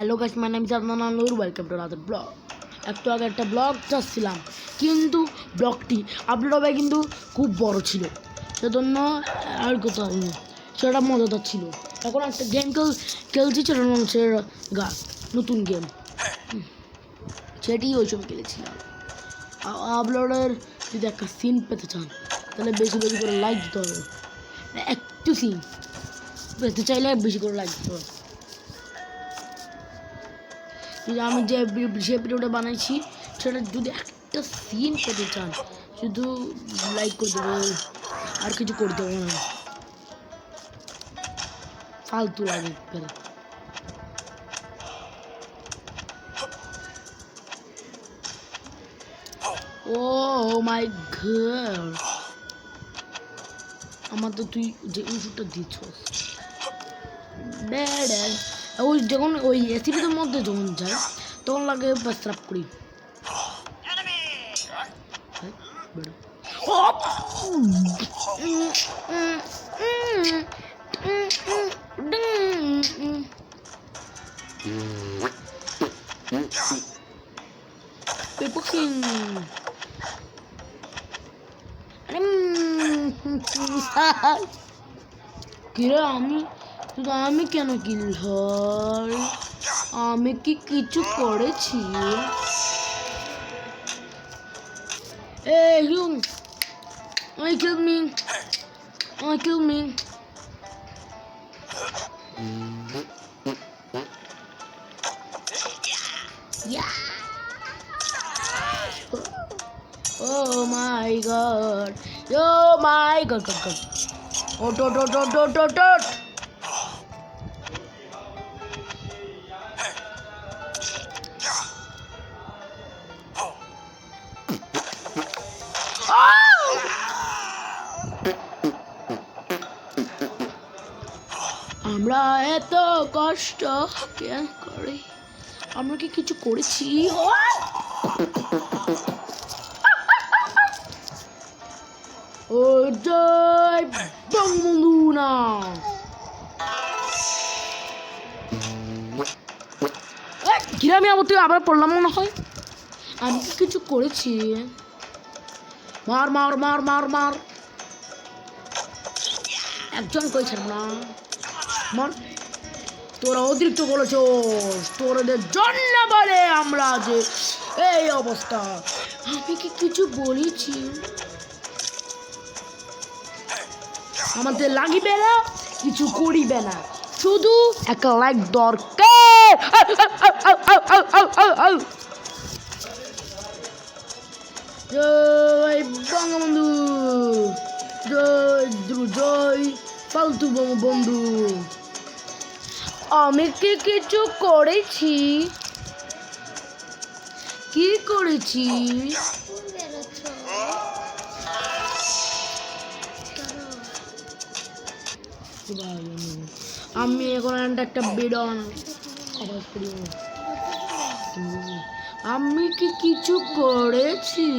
Hello guys my name is Adnan Alur welcome to other blog একটু আগে একটা blog চাচ্ছিলাম, কিন্তু ব্লগটি আপলোড হবে কিন্তু খুব বড় ছিল। সেজন্য আর কোথাও সেটা মজাদার ছিল। এখন একটা গেম খেল, খেলছি সেটা নাম হচ্ছে গা নতুন গেম সেটি ওই সময় খেলেছিলাম। আপলোডের যদি একটা সিন পেতে চান, তাহলে বেশি বেশি করে লাইক দিতে হবে। একটু সিন পেতে চাইলে বেশি করে লাইক দিতে হবে। আমি যে যে ভিডিওটা বানাইছি, সেটা যদি একটা সিন পেতে চান, শুধু লাইক করে দেবো আর কিছু করে দেবো না। ফালতু লাগে করে ও মাই গড আমার তো তুই যে ইউটিউবটা দিচ্ছস ব্যাড ওই যখন ওই এসিপিদের মধ্যে যখন যায় তখন লাগে প্রস্রাব করি। King. কিরে আমি? তো আমি কেন কিল আমি কি কিছু করেছি? মাই গড় ও মাই গড় ও টো টো টো টো টো টো আমরা এত কষ্ট কেন করি? আমরা কি কিছু করেছি? ও জয় না কিরামি আবার তুই আবার পড়লাম মনে হয়? আমি কি কিছু করেছি? মার মার মার মার মার। একজন কইছেন না? মার তোরা অতিরিক্ত বলেছ তোদের জন্য বলে আমরা যে এই অবস্থা। আমি কি কিছু বলেছি? আমাদের লাগিবে না, কিছু করিবে না। শুধু একটা লাইক দরকার। জয় বঙ্গবন্ধু, জয় জয় ফালতু বঙ্গবন্ধু। আমি কি কিছু করেছি? কি করেছি? আমি এখন একটা বেডন আমি কি কিছু করেছি?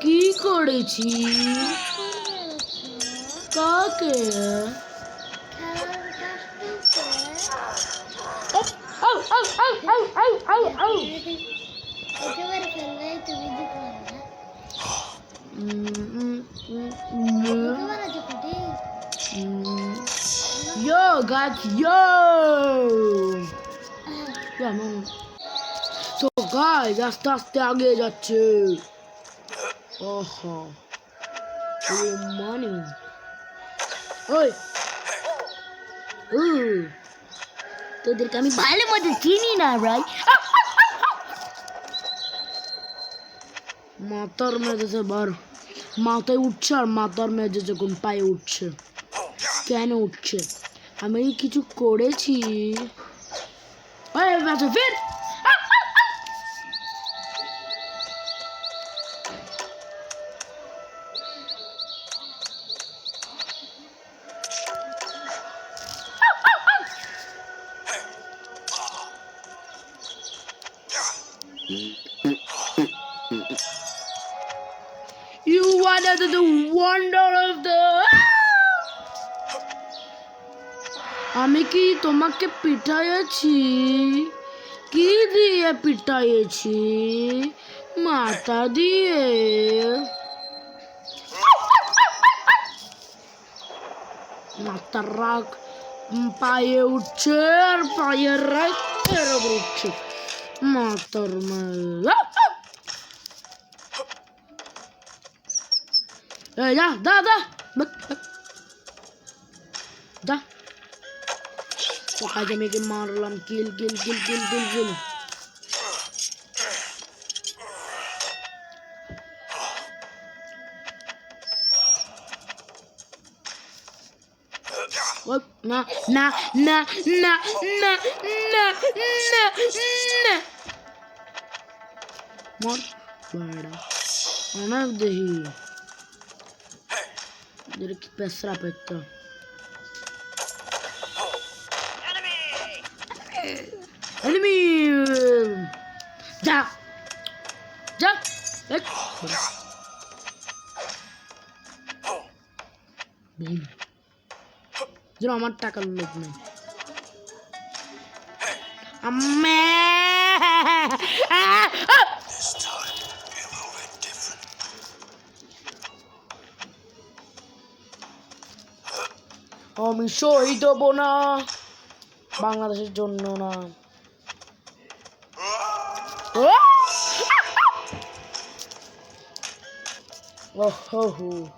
কি করেছি? কাকে? উম, উম, উম, একেবারে যুক্তি উম। Yo, guys, yo! কেমন তো গাইজ আস্তে আস্তে আগে যাচ্ছে ওহো মানে ওই উ তোদেরকে আমি ভালো মতো চিনি না, ভাই। মাথার মেজেছে বার। মাথায় উঠছে আর মাথার মেজেছে কোন পায়ে উঠছে। কেন উঠছে? আমি কিছু করেছি। বাচ্চা ফির। আমি কি তোমাকে পিটাইছি কি দিয়ে পিটাইছি মাথা দিয়ে। মাথার রাগ উম, পায়ে উঠছে আর পায়ের রাগ এর উপর উঠছে। মাথার মা- এই যা দা দা তো কাজে মেয়েকে মারলাম কিল কিল কিল কিল কিল কিল ওই, না না না না না না না না মর বেড়া অনেক দেখি এদের কি পেসরা Ölmeyeyim. Ya. Ya. Ya. যেন আমার টাকার লোক নেই আম্মে আমি সই দেবো না বাংলাদেশের জন্য না Oh, oh, oh.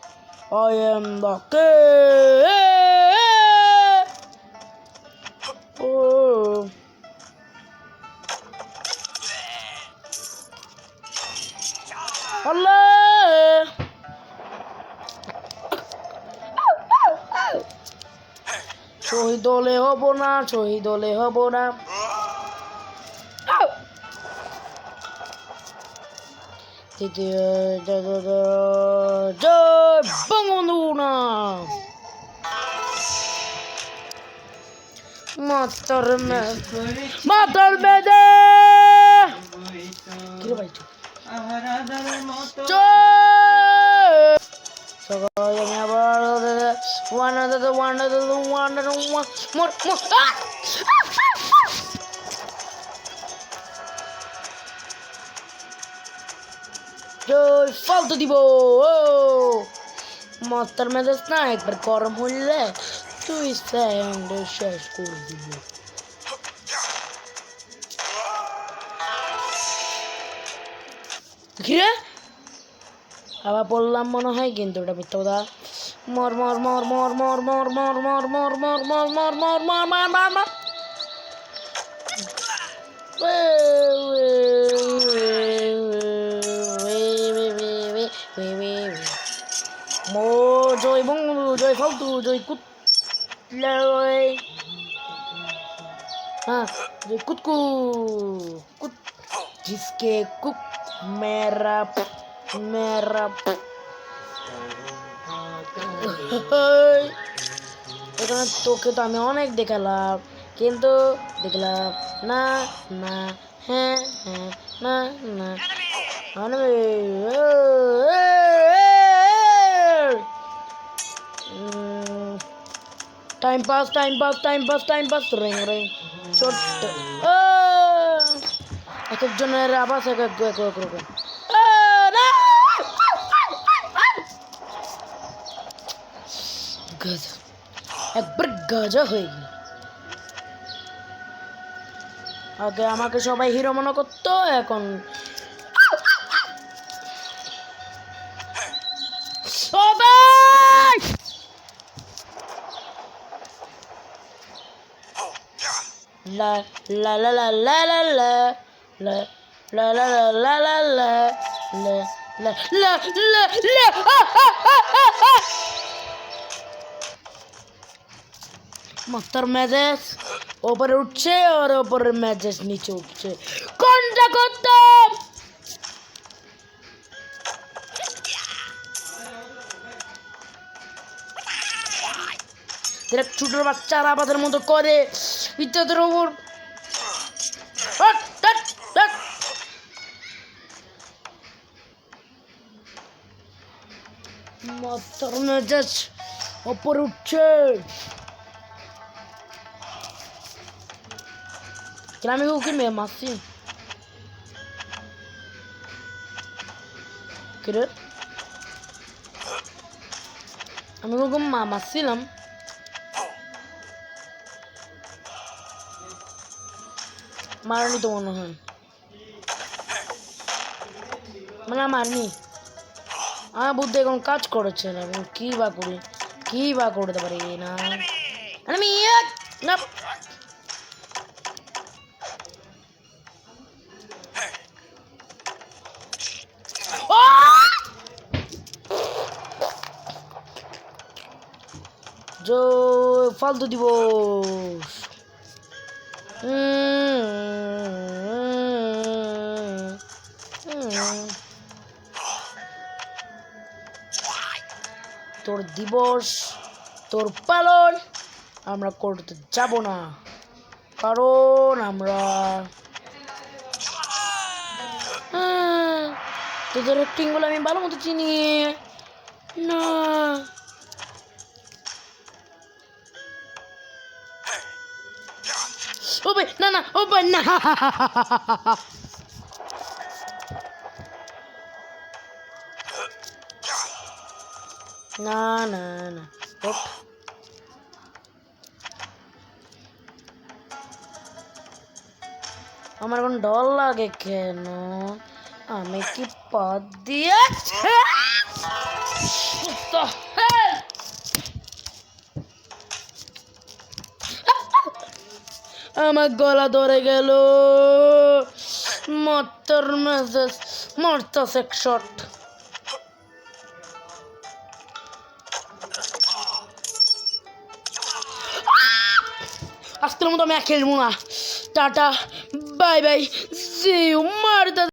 I am the king. Oh. Allah. শহীদ হলে হব না শহীদ হলে হব না জয় বঙ্গবন্ধুনা মাতার মাতার বেদে সবাই আমি আবার ওয়ান ওয়ান ওয়ান ওয়ান জয় ফালতু দিব ও মাস্টার মেজাজ না একবার গরম হইলে তুই স্যান্ড শেষ করে দিব ঘিরে আবার বললাম মনে হয় কিন্তু ওটা মিথ্যা কথা মর মর মর মর মর মর মর মর মর মর মর মর মর মর মর মর মর বঙ্গু জয় ফালতু জয় কুত हाँ जय कुतकू कुत जिसके कुक मेरा मेरा এখানে তোকে তো আমি অনেক দেখালাম কিন্তু দেখলাম না না হ্যাঁ হ্যাঁ না না time pass time pass time pass time pass ring ring ছোট্ট এক একজনের আবাস এক এক এক এক রকম। একবার গজা হয়ে গেল। আগে আমাকে সবাই হিরো মনে করতো, এখন সবাই La la la la la la la la la la la la la la la la la la la ম্যাজেস ওপরে উঠছে আর ওপরের ম্যাজেস নিচে উঠছে কোনটা করতাম এরা ছোট বাচ্চারা আমাদের মতো করে Videodur olur. Bak bak bak. Materneceğiz. Aparuçer. Kira mi hukum ya masih? Kira? Amigo gumma masilam. মারনি তো মনে হয়। মানে মারনি আমার বুদ্ধি এখন কাজ করেছে না এবং কী বা করি, কী বা করতে পারি না। আমি না। ফালতু দিবস। তোর দিবস, তোর পালন, আমরা করতে যাব না। কারণ আমরা তোদের অ্যাক্টিংগুলো আমি ভালো মতো চিনি। না। ও না না ও না। না না না আমার এখন ডর লাগে কেন? আমি কি পথ দিয়ে আমার গলা ধরে গেল। মত্তর মেসেজ মরতাস এক আজকের মতো আমি খেলব না। টাটা, বাই বাই জিও মার